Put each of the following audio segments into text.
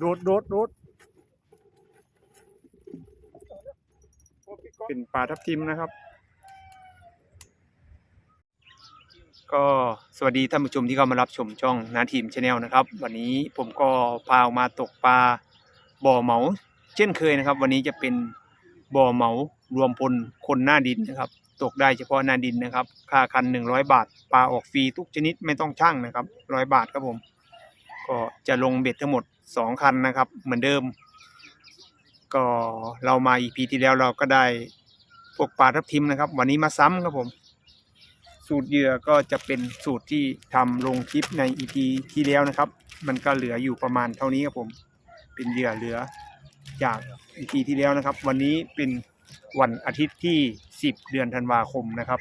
โดดโดดโดดเป็นปลาทับทิมนะครับ ก็สวัสดีท่านผู้ชมที่เข้ามารับชมช่องนาทีมชาแนลนะครับ วันนี้ผมก็พาออกมาตกปลาบ่อเหมา เช่นเคยนะครับ วันนี้จะเป็นบ่อเหมารวมพลคนหน้าดินนะครับ ตกได้เฉพาะหน้าดินนะครับ ค่าคันหนึ่งร้อยบาทปลาออกฟรีทุกชนิดไม่ต้องช่างนะครับร้อยบาทครับผม ก็จะลงเบ็ดทั้งหมด สองคันนะครับ เหมือนเดิม ก็เรามาอีพีที่แล้วเราก็ได้พวกปลาทับทิมนะครับ วันนี้มาซ้ำครับผม สูตรเหยื่อก็จะเป็นสูตรที่ทำลงคลิปในอีพีที่แล้วนะครับ มันก็เหลืออยู่ประมาณเท่านี้ครับผม เป็นเหยื่อเหลือจากอีพีที่แล้วนะครับ วันนี้เป็นวันอาทิตย์ที่ 10 เดือนธันวาคมนะครับ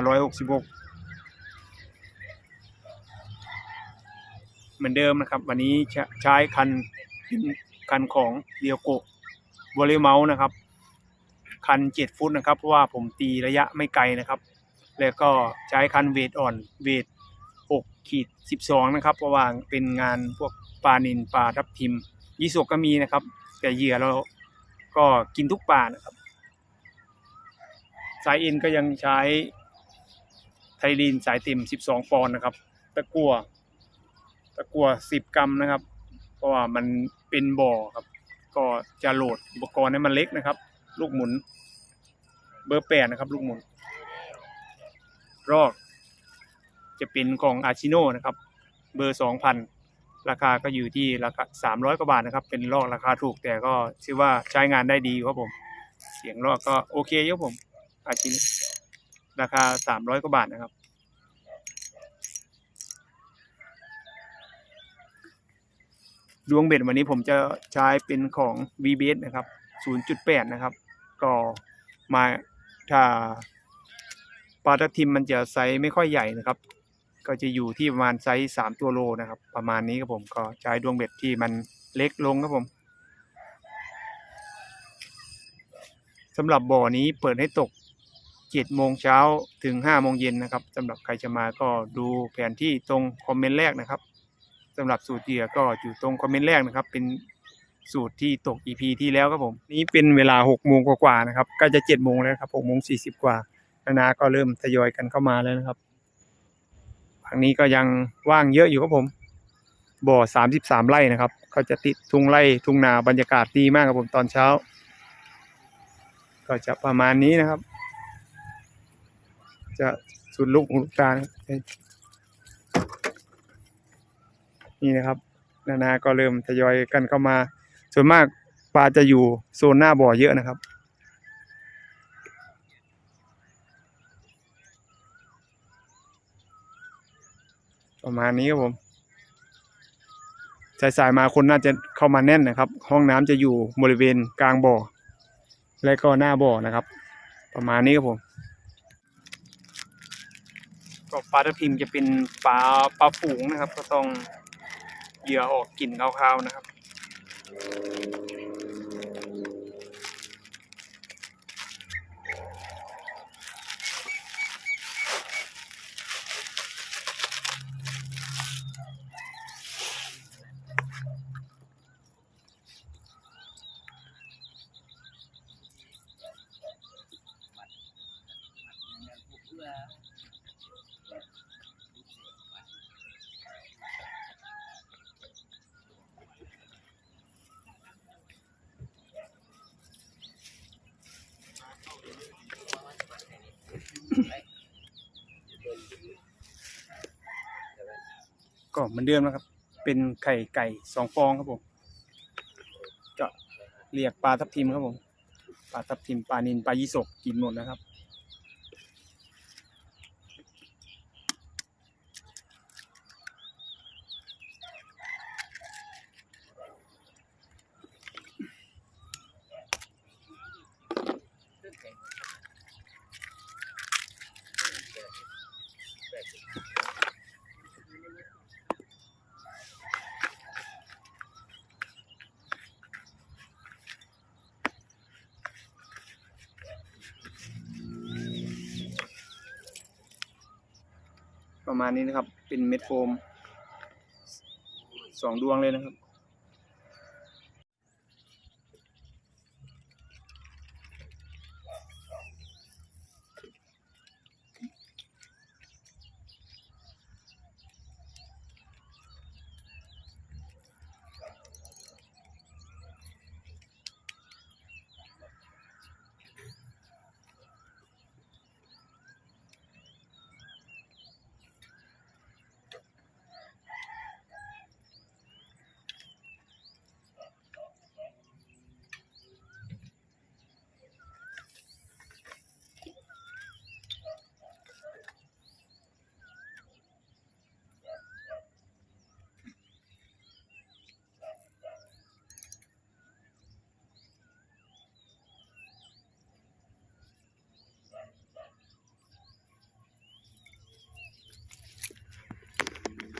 2566 เหมือนเดิมนะครับ วันนี้ใช้คันเป็นคันของเดียวโกะวอลเลเมาส์นะครับ คัน7ฟุตนะครับ เพราะว่าผมตีระยะไม่ไกลนะครับ แล้วก็ใช้คันเวทอ่อนเวท6ขีด12นะครับ เพราะว่าเป็นงานพวกปลานินปลาทับทิมยี่สกก็มีนะครับ แต่เหยื่อเราก็กินทุกปลานะครับสายเอ็นก็ยังใช้ไทลีนสายเต็ม12 ปอนด์นะครับ ตะกั่ว ตะกั่ว10กรัมนะครับ เพราะว่ามันเป็นบ่อครับ ก็จะโหลดอุปกรณ์ให้มันเล็กนะครับ ลูกหมุน เบอร์แปดนะครับ ลูกหมุน รอก จะเป็นของอาชิโนนะครับ เบอร์สองพันราคาก็อยู่ที่ราคาสามร้อยกว่าบาทนะครับ เป็นลอกราคาถูกแต่ก็ชื่อว่าใช้งานได้ดีครับผม เสียงลอกก็โอเคครับผม อาชิโนราคาสามร้อยกว่าบาทนะครับ ดวงเบ็ดวันนี้ผมจะใช้เป็นของ v b s นะครับ 0.8 นะครับ ก็มาถ้าปลาทับทิมมันจะไซส์ไม่ค่อยใหญ่นะครับ ก็จะอยู่ที่ประมาณไซส์ 3 ตัวโลนะครับ ประมาณนี้ครับผมก็ใช้ดวงเบ็ดที่มันเล็กลงครับผมสำหรับบ่อนี้เปิดให้ตก7โมงเช้าถึง5โมงเย็นนะครับสำหรับใครจะมาก็ดูแผนที่ตรงคอมเมนต์แรกนะครับ สำหรับสูตรเหยื่อก็อยู่ตรงคอมเมนต์แรกนะครับ เป็นสูตรที่ตก EP ที่แล้วครับผม นี้เป็นเวลา6โมงกว่าๆนะครับกล้จะ7โมงแล้วครับ6โมง40กว่านานาก็เริ่มทยอยกันเข้ามาแล้วนะครับฝั่งนี้ก็ยังว่างเยอะอยู่ครับผม บ่อ 33 ไร่นะครับก็จะติดทุ่งไร่ทุ่งนาบรรยากาศดีมากครับผมตอนเช้า ก็จะประมาณนี้นะครับ จะสุดลูกหูลูกตา นี่นะครับ นานาก็เริ่มทยอยกันเข้ามา ส่วนมากปลาจะอยู่โซนหน้าบ่อเยอะนะครับ ประมาณนี้ครับผมสายๆมาคนน่าจะเข้ามาแน่นนะครับ ห้องน้ำจะอยู่บริเวณกลางบ่อ และก็หน้าบ่อนะครับ ประมาณนี้ครับผมก็ปลาทับทิมจะเป็นปลาปลาฝูงนะครับ ก็ต้อง เหยื่อออกกลิ่นคาวๆนะครับ อนเดิมนะครับ เป็นไข่ไก่สองฟองครับผมจะเรียกปลาทับทิมครับผมปลาทับทิมปลานินปลายี่สกกินหมดนะครับ มาณนี้นะครับ เป็นเม็ดโฟมสองดวงเลยนะครับ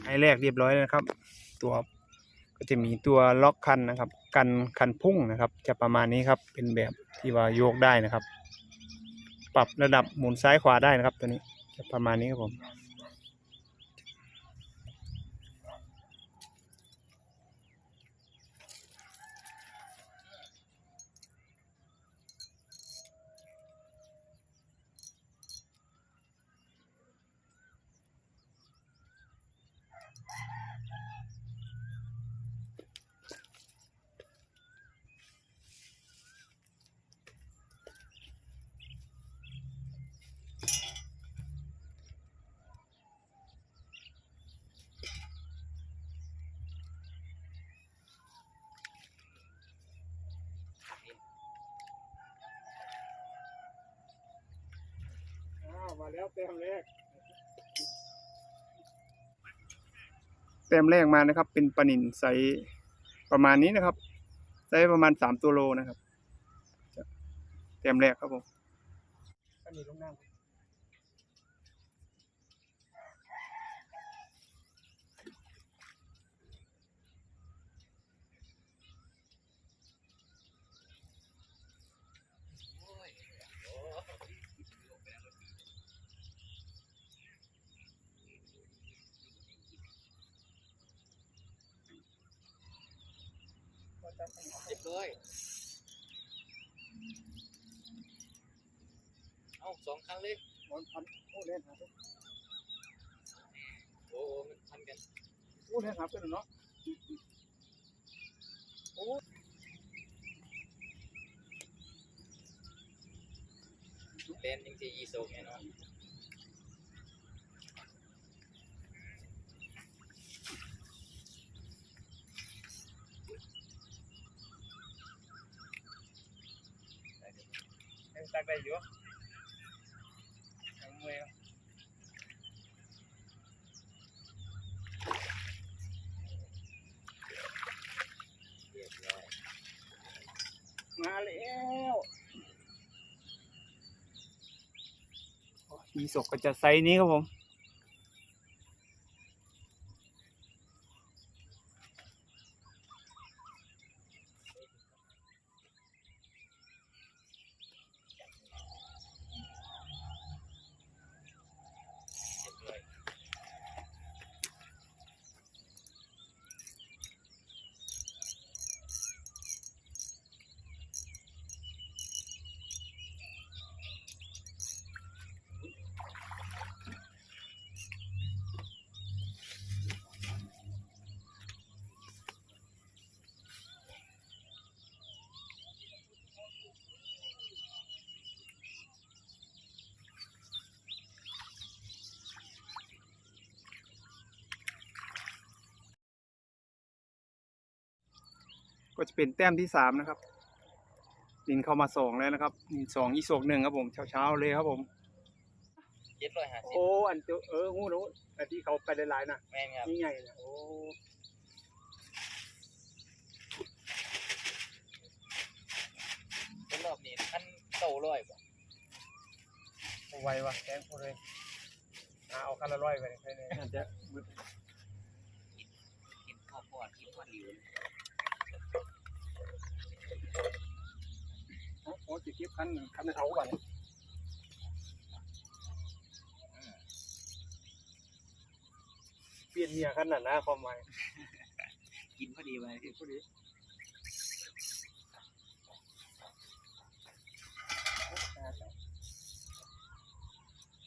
ให้แรกเรียบร้อยแล้วนะครับ ตัวก็จะมีตัวล็อกคันนะครับ กันคันพุ่งนะครับ จะประมาณนี้ครับเป็นแบบที่ว่าโยกได้นะครับ ปรับระดับหมุนซ้ายขวาได้นะครับ ตัวนี้จะประมาณนี้ครับผม มาแล้วเต็มแรกเต็มแรกมานะครับ เป็นปลานินไซส์ประมาณนี้นะครับไซส์ประมาณสามตัวโลนะครับเต็มแรกครับผมปลานินลงน้ำ เรียบร้อยเอาสองครั้งเลยมันพันโอ้เล่นหาโอ้โหมันพันกันโอ้เล่นหาเป็นเนาะเป็นจริงๆอีโซกเนี่ยเนาะ ยังตัก ได้อยู่ยังมื่อยเรียบร้อยมาแล้วมีศกก็จะไซส์นี้ครับผม ก็จะเป็นแต้มที่สามนะครับลินเข้ามาสองแล้วนะครับมีสองอีโศกหนึ่งครับผมเช้าๆเลยครับผมเจ็ดร้อยห้าสิบโอ้อันเจอเออหูรู้แต่ที่เขาไปหลายๆนะแม่นครับนี่ใหญ่นะโอ้เป็นรอบนี้พันเก้าร้อยบ่ไวว่ะแกงพูดเลยอ่าเอาคันละร้อยไปเลยเนี่ยอาจจะมืดกินข้าวโพดกินข้าวเหนียว โอ้โหจะเก็บคันคันในเท้าก่อนอืมเปลี่ยนเมียคันนั้นนะความหมายกินพอดีไปเปลี่ยนพอดี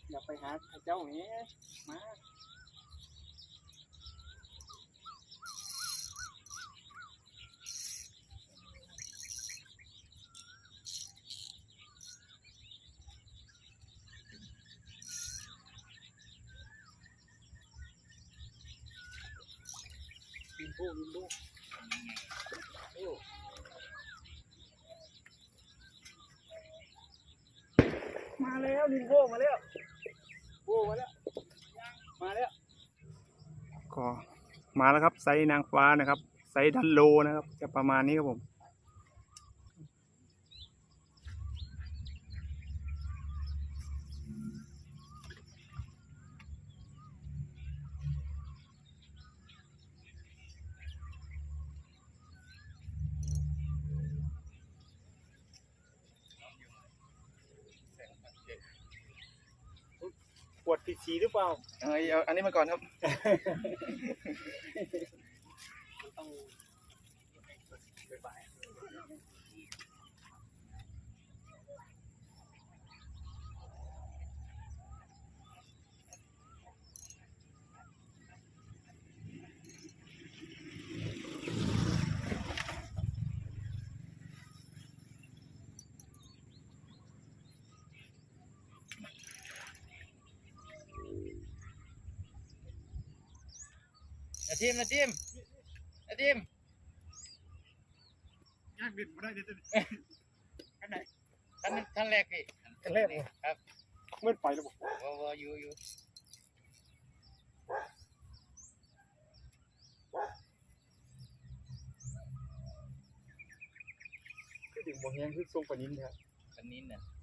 อย่าไปหาเจ้าเนี้ยมา ดูมาแล้วลินโบมาแล้วโบมาแล้ว มาแล้ว ก็มาแล้วครับไซส์นางฟ้านะครับ ไซส์ดันโลนะครับ จะประมาณนี้ครับผม ผิดสีหรือเปล่าเอาเอาอันนี้มาก่อนครับ ต้องอา ทีมอาทีมอาทีมยากบิดไม่ได้เด็ดท่านท่านแรกพี่กันแรกครับเมื่อไปแล้วบอกวอวออยู่อยู่คือถึงบอกยังคือทรงปนินครับคันนี้น่ะอะ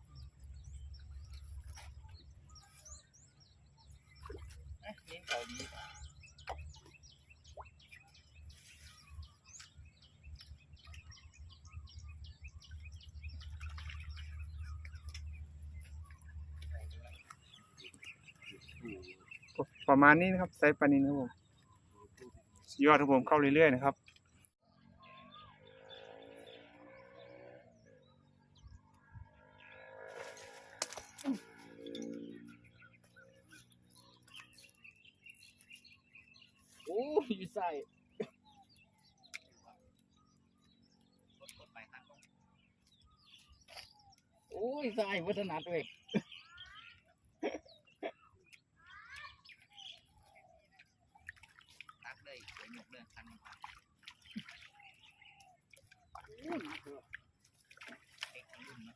ประมาณนี้นะครับไซส์ปนินครับผมยอดครับผมเข้าเรื่อยๆนะครับโอ้ยใส่โอ้ยใส่วัฒนาตัวเอง ตักเลยเดี๋ยวหยกเลยคันหนึ่งครับเด็กทั้งรุ่นนะ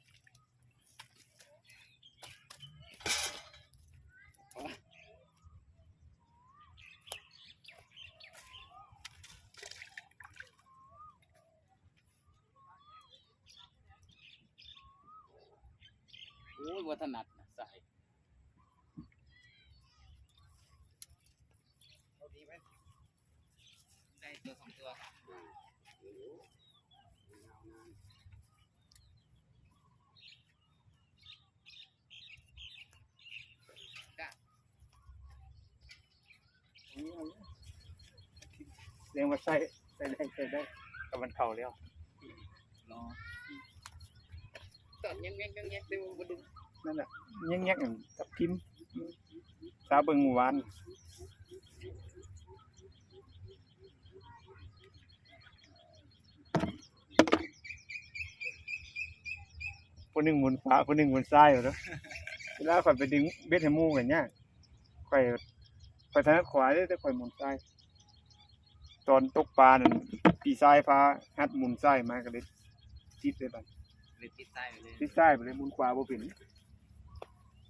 โอ้ยวัฒนาน่ะใส่ ได้ตัวสองตัวได้ เรียกว่าไส้ไส้ได้ไส้ได้แต่มันเข่าแล้วรอตอนยังยังยังยังดูมาดูนั่นแหละแยกๆกันกับพิมพ์สาเบิงหมู่บ้านคนหนึ่งหมุนขวาคนหนึ่งหมุนซ้ายอยู่แล้วเวลาข่อยไปดึงเบ็ดให้หมู่กันเนี่ยข่อย ข่อยถนัดขวาเลยแต่ข่อยหมุนซ้ายตอนตกปลานั่นปีซ้ายพาฮัดหมุนซ้ายมาก็เลยติดเลยบัดเลยติดใต้ไปเลยติดซ้ายไปเลยหมุนขวาบ่เป็น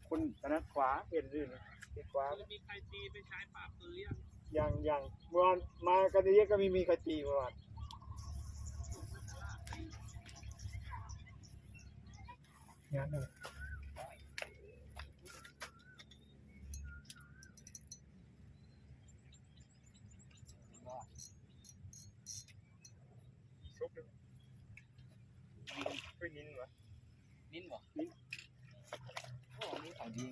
คนถนัดขวาเห็นเลยนะติดขวามีใครตีไปใช้ปากปือยังยังยังเมื่อวานมากันเยอะก็มีมีใครตีเมื่อวานงานเลยซุปเลยช่วยนินวะ นิ้นบ่นิ้นโอ้อันนี้เขาดี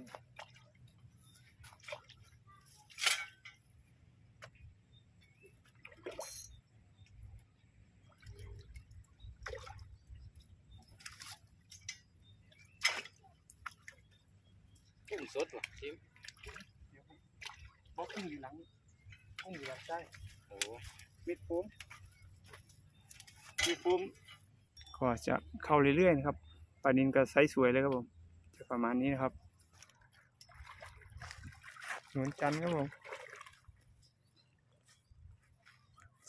กุ้งสดว่ะชิมบล็อกกุ้งอยู่หลังกุ้งอยู่หลังใต้โอ้มิดฟุ้มมิดฟุ้มก็จะเข้าเรื่อยๆนะครับป ลานินก็ไซส์สวยเลยครับผมจะประมาณนี้นะครับนวลจันทร์ครับผม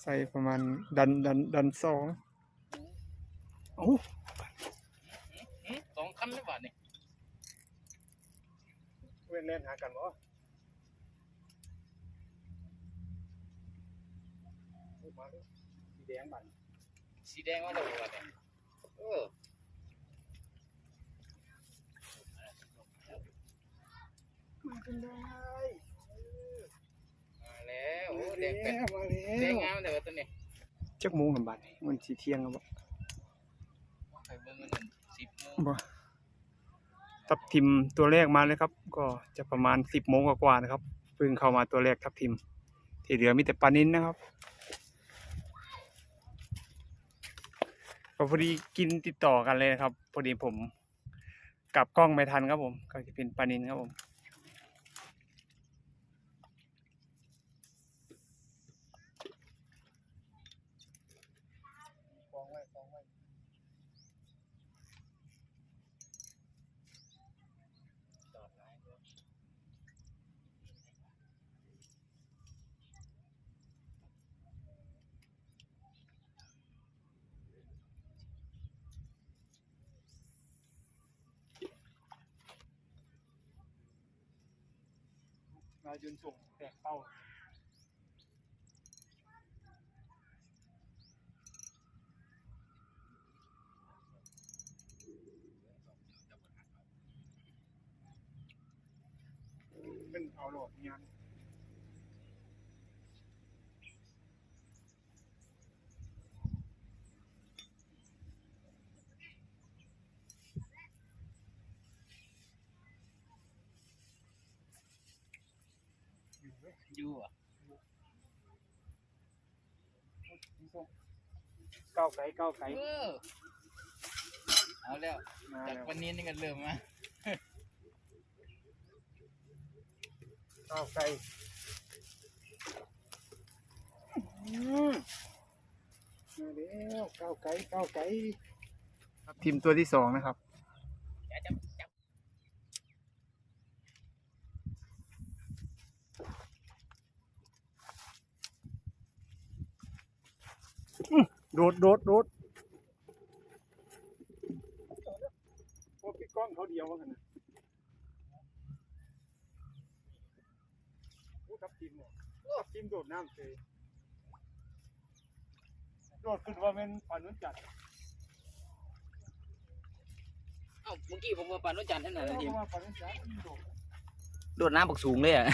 ใส่ประมาณดันดันดันสองโอ้าหืมสองคำได้บ่เนี่ยเว้นเล่นหากันบ่มาเลยสีแดงบันสีแดงว่าเราบ่เนี่ยเออ มากันได้มาแล้วโอ้แดงเป็นมาแล้แดงวงามแต่ว่าตัวนี้จักโมงกันบัดนี้มันสีเที่ยงครับบ่ไปเบิ่งมันสิบโมงบ่เทับทิมตัวแรกมาเลยครับ ก็จะประมาณสิบโมงกว่าๆนะครับเพิ่งเข้ามาตัวแรกทับทิม ที่เหลือมีแต่ปลานินนะครับก็พอดีกินติดต่อกันเลยนะครับ พอดีผมกลับกล้องไม่ทันครับผม ก็จะเป็นปลานินครับผม มาจนส่งแตกเป้าเป็นเอาโหลดงาน อยู่อะเก้าไก่เก้าไก่เออเอาแล้วมาจากแล้ววันนี้นี่ก็เริ่มมาเก้าไก่อืมมาแล้วเก้าไก่เก้าไก่ครับทีมตัวที่สองนะครับจับจับจับ โดดโดดโดดพวกพี่ก้องเขาเดียวว่ากันนะโอ้ทับทิมเนี่ยทับทิมโดดน้ำเลยโดดขึ้นว่าเป็นปานุนจัดเอ้าเมื่อกี้ผมว่าปานนจันทร์นั่นเอน่ะทีมว่าปานุนจัดโดด โดดน้ำบักสูงเลยอะ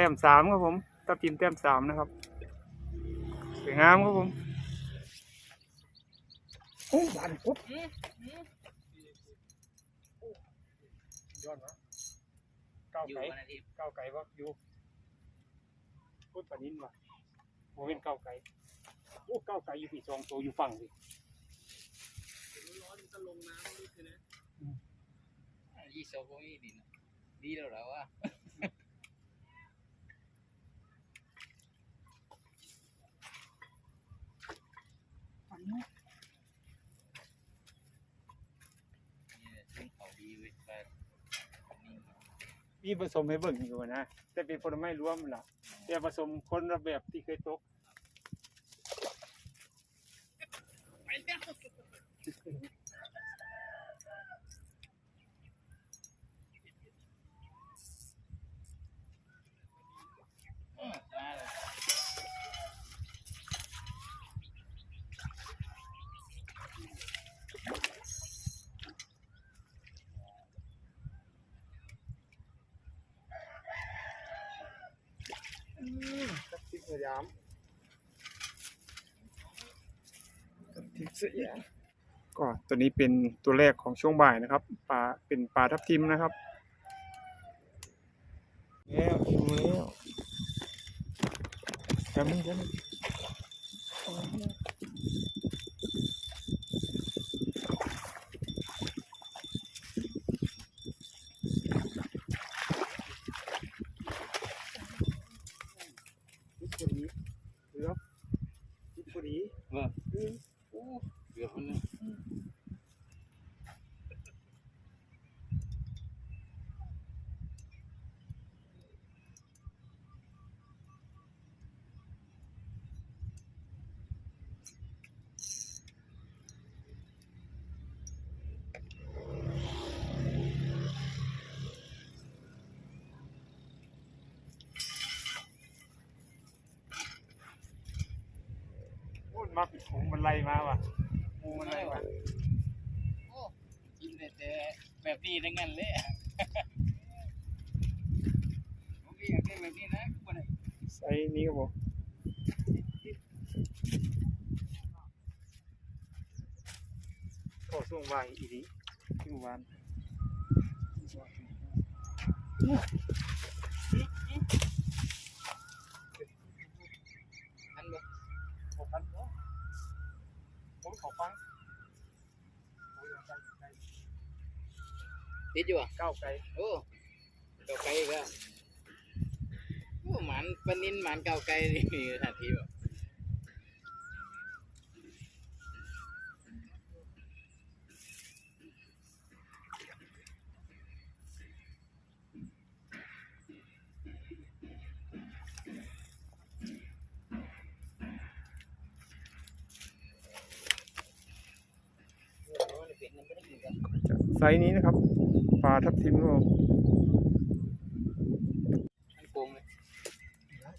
ต้มสามครับผมทับทิมแต้มสามนะครับสวยงามครับผมโอ้ยบานปุ๊บยอดนะเก้าอยู่ไก่วันอาทิตย์เก้าไก่ว่าอยู่พูดปานินว่ะโมเป็นเก้าไก่โอ้เก้าไก่อยู่ที่สองตัวอยู่ฝั่งดิยี่สิบกว่ามีดินดีแล้วเหรอวะ นี่ซึ่งเขาดีเว้ยแบบนี่มีผสมให้เบิ่งอยู่นะแต่เป็นผลไม้รวมล่ะแต่ผสมคนระแบบที่เคยตกไปแล้วอมาเลย กับทิศส ยามกับทิศสยามก็ตัวนี้เป็นตัวแรกของช่วงบ่ายนะครับปลาเป็นปลาทับทิมนะครับแล้วอยู่แล้วจำนี่จำ มันมาปิดหูมันไล่มาว่ะงูมันไล่ว่โอ้แต่แต่แบบนี้ดังนั้นเลยผอยากได้แบบนี้นะคนไหนใส่นี้ครับผมโอส่งวายอีดีที่วานอันบ่ หกพันเนาะผมขอฟังโอ้ยเอาไกลติดอยู่อะเก้าวไกลโอ้เก่าไกลอีก็โอ้หมันปลานินหมันเก่าไกลนี่มีทันทีแบบ ไซ ส์นี้นะครับปลาทับทิมก็มันโกงเลย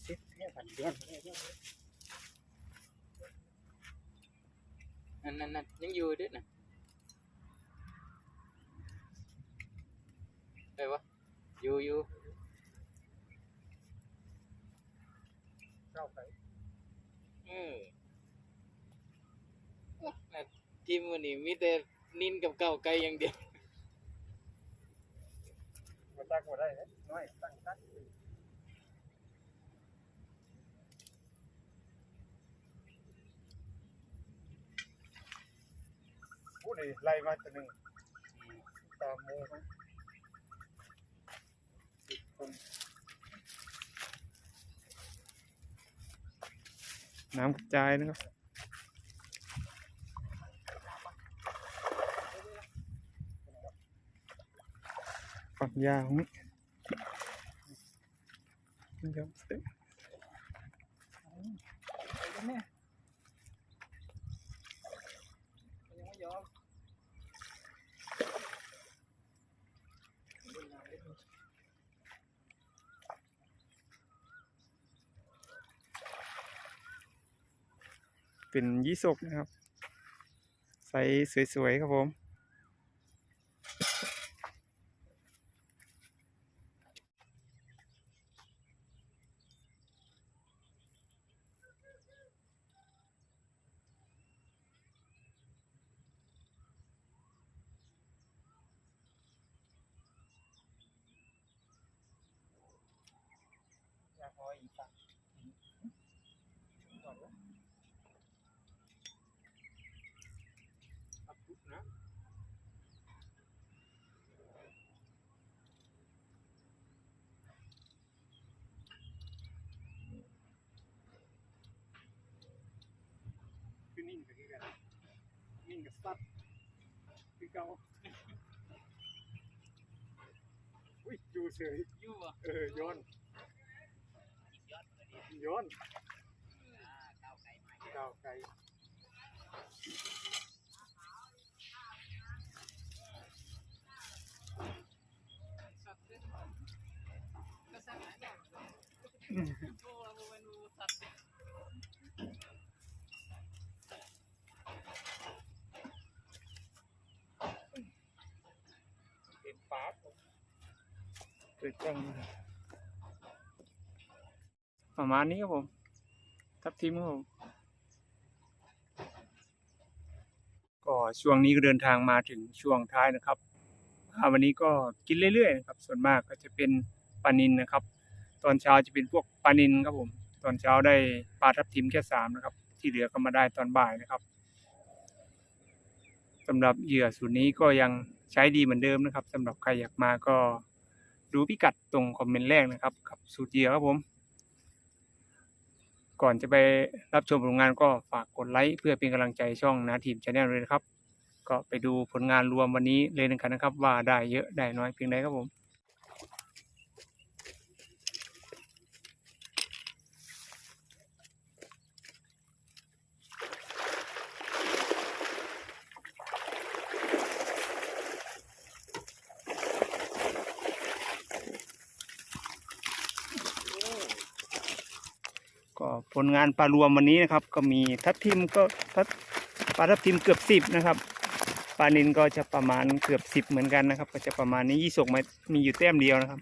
สิบเนี่ยพันเดือนนั่นนั่นนั่นยังอยู่ด้วยนะไปวะอยู่อยู่เก้าวไกลเออโอ้น่ะทีมวันนี้มีแต่นินกับเก่าไกลอย่างเดียวมา ตั้งมาได้ไหมน้อยตั้งตั้งพูดเลยไล่มาตัวหนึ่งตามโมไหมสิบคนน้ำกระจายนะครับ ฝักยาวนี่นี่ครับเอ๊ะเป็นยี่สกนะครับ ใสสวยๆครับผม อยากเอาอีกฝั่งก่อนวะเอาปุ๊บนะคือ นิ่งกับคือกันนิ่งกับสัตว์คือเก่าอุ้ยอยู่เฉยอยู่อ่เออย้อนย้อนเก้าไกลก็สั่งหลายอย่างโอ้เราเป็นรูสัตว์ เป็นปาร์ต เกิดจังประมาณนี้ครับผม ทับทิมครับผม ก็ช่วงนี้ก็เดินทางมาถึงช่วงท้ายนะครับวันนี้ก็กินเรื่อยๆนะครับ ส่วนมากก็จะเป็นปลานินนะครับ ตอนเช้าจะเป็นพวกปลานินครับผม ตอนเช้าได้ปลาทับทิมแค่สามนะครับ ที่เหลือก็มาได้ตอนบ่ายนะครับสำหรับเหยื่อสูตรนี้ก็ยังใช้ดีเหมือนเดิมนะครับสำหรับใครอยากมาก็ ดูพิกัดตรงคอมเมนต์แรกนะครับกับสูตรเหยื่อครับผม ก่อนจะไปรับชมผลงานก็ฝากกดไลค์เพื่อเป็นกำลังใจช่องนาทีมชาแนลเลยนะครับ ก็ไปดูผลงานรวมวันนี้เลยกันนะครับ ว่าได้เยอะได้น้อยเพียงใดครับผม ผลงานปลารวมวันนี้นะครับ ก็มีทับทิมก็ทัปลาทับทิมเกือบสิบนะครับปลานินก็จะประมาณเกือบสิบเหมือนกันนะครับ ก็จะประมาณนี้ยี่สกมีอยู่แต้มเดียวนะครับ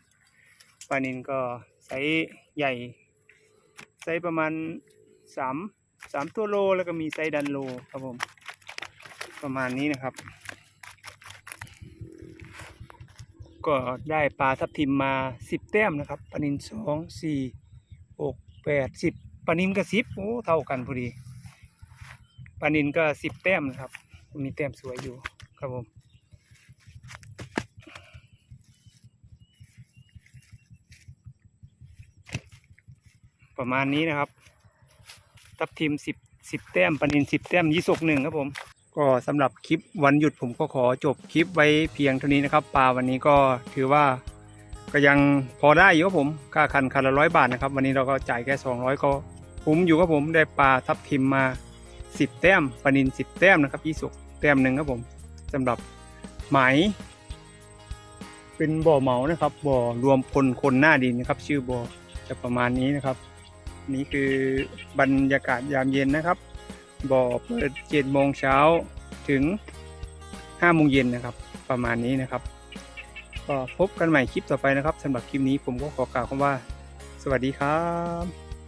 ปลานินก็ไซส์ใหญ่ไซส์ประมาณสามสามตัวโลแล้วก็มีไซส์ดันโลครับผมประมาณนี้นะครับ ก็ได้ปลาทับทิมมาสิบแต้มนะครับปลานินสองสี่หกแปดสิบ ปลานินก็สิบโอ้เท่ากันพอดีปลานินก็สิบแต้มนะครับ มีแต้มสวยอยู่ครับผมประมาณนี้นะครับ ทับทิมสิบสิบแต้มปลานินสิบแต้มยี่สกหนึ่งครับผม ก็สำหรับคลิปวันหยุดผมก็ขอจบคลิปไว้เพียงเท่านี้นะครับปลาวันนี้ก็ถือว่าก็ยังพอได้อยู่ครับผม ค่าคันคันละร้อยบาทนะครับ วันนี้เราก็จ่ายแค่สองร้อยก็ คุ้มอยู่ครับผมได้ปลาทับทิมมาสิบแต้มปลานินสิบแต้มนะครับยี่สุกแต้มหนึ่งครับผมสำหรับไหม เป็นบ่อเหมานะครับ บ่อรวมพลคนหน้าดินนะครับ ชื่อบ่อจะประมาณนี้นะครับ นี่คือบรรยากาศยามเย็นนะครับ บ่อเปิดเจ็ดโมงเช้าถึงห้าโมงเย็นนะครับ ประมาณนี้นะครับ ก็พบกันใหม่คลิปต่อไปนะครับสำหรับคลิปนี้ผมก็ขอกล่าวคำว่า สวัสดีครับ